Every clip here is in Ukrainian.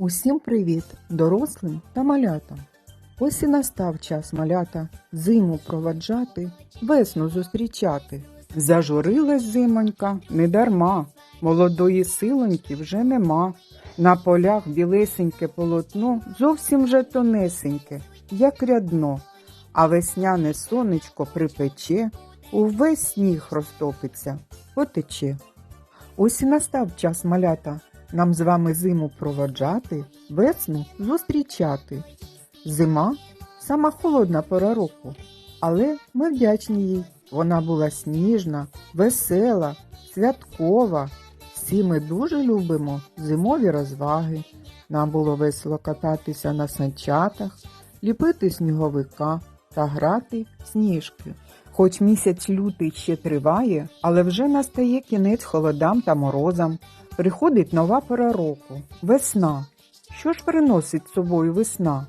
Усім привіт, дорослим та малятам. Ось і настав час малята зиму проваджати, весну зустрічати. Зажурилась зимонька недарма, молодої силоньки вже нема. На полях білесеньке полотно зовсім вже тонесеньке, як рядно, а весняне сонечко припече, увесь сніг розтопиться, потече. Ось і настав час малята нам з вами зиму проводжати, весну зустрічати. Зима сама холодна пора року, але ми вдячні їй. Вона була сніжна, весела, святкова. Всі ми дуже любимо зимові розваги. Нам було весело кататися на санчатах, ліпити сніговика та грати сніжки. Хоч місяць лютий ще триває, але вже настає кінець холодам та морозам. Приходить нова пора року весна. Що ж приносить з собою весна?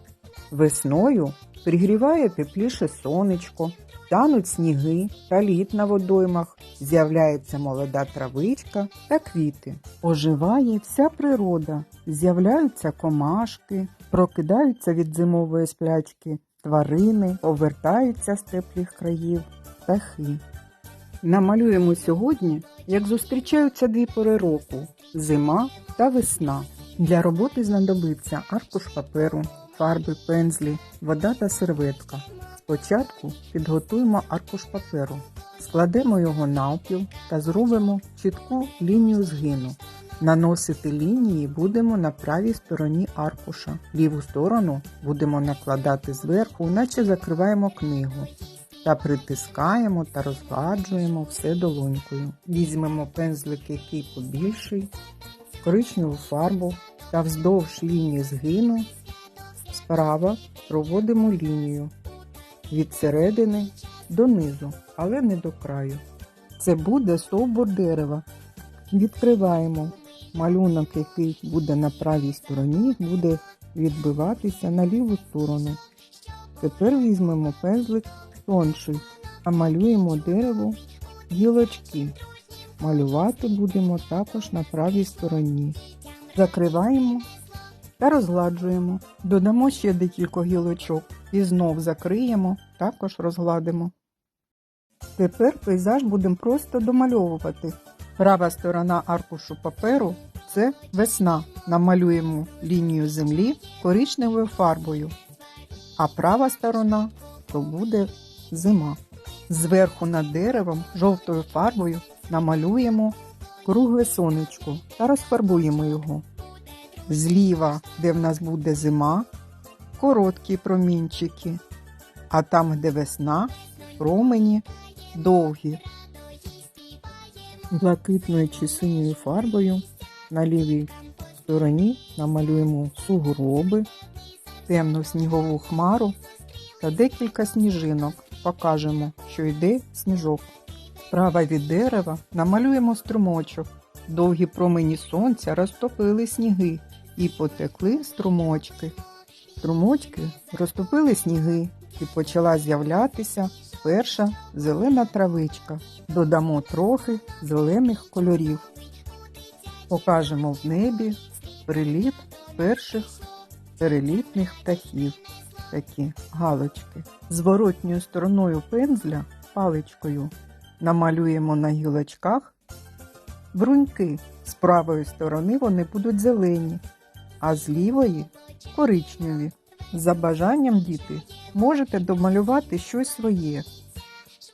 Весною пригріває тепліше сонечко, тануть сніги та лід на водоймах, з'являється молода травичка та квіти. Оживає вся природа, з'являються комашки, прокидаються від зимової сплячки тварини, повертаються з теплих країв птахи. Намалюємо сьогодні, як зустрічаються дві пори року зима та весна. Для роботи знадобиться аркуш паперу, фарби, пензлі, вода та серветка. Спочатку підготуємо аркуш паперу, складемо його навпіл та зробимо чітку лінію згину. Наносити лінії будемо на правій стороні аркуша. Ліву сторону будемо накладати зверху, наче закриваємо книгу та притискаємо та розгладжуємо все долонькою. Візьмемо пензлик, який побільший, коричневу фарбу та вздовж лінії згину справа проводимо лінію від середини до низу, але не до краю. Це буде стовбур дерева. Відкриваємо малюнок, який буде на правій стороні, буде відбиватися на ліву сторону. Тепер візьмемо пензлик тонший, а малюємо дерево гілочки. Малювати будемо також на правій стороні. Закриваємо та розгладжуємо. Додамо ще декілька гілочок і знов закриємо, також розгладимо. Тепер пейзаж будемо просто домальовувати. Права сторона аркушу паперу це весна. Намалюємо лінію землі коричневою фарбою, а права сторона то буде зима. Зверху над деревом жовтою фарбою намалюємо кругле сонечко та розфарбуємо його. Зліва, де в нас буде зима, короткі промінчики, а там, де весна, промені довгі. Блакитною чи синьою фарбою на лівій стороні намалюємо сугроби, темну снігову хмару та декілька сніжинок. Покажемо, що йде сніжок. Справа від дерева намалюємо струмочок. Довгі промені сонця розтопили сніги і потекли струмочки. Струмочки розтопили сніги і почала з'являтися перша зелена травичка. Додамо трохи зелених кольорів. Покажемо в небі приліт перших перелітних птахів. Такі галочки. Зворотньою стороною пензля паличкою намалюємо на гілочках бруньки. З правої сторони вони будуть зелені, а з лівої коричневі. За бажанням діти можете домалювати щось своє.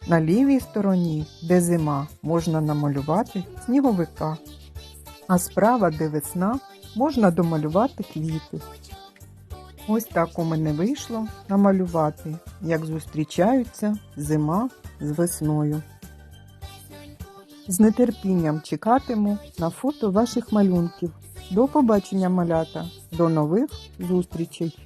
На лівій стороні, де зима, можна намалювати сніговика, а справа, де весна, можна домалювати квіти. Ось так у мене вийшло намалювати, як зустрічаються зима з весною. З нетерпінням чекатиму на фото ваших малюнків. До побачення, малята, до нових зустрічей!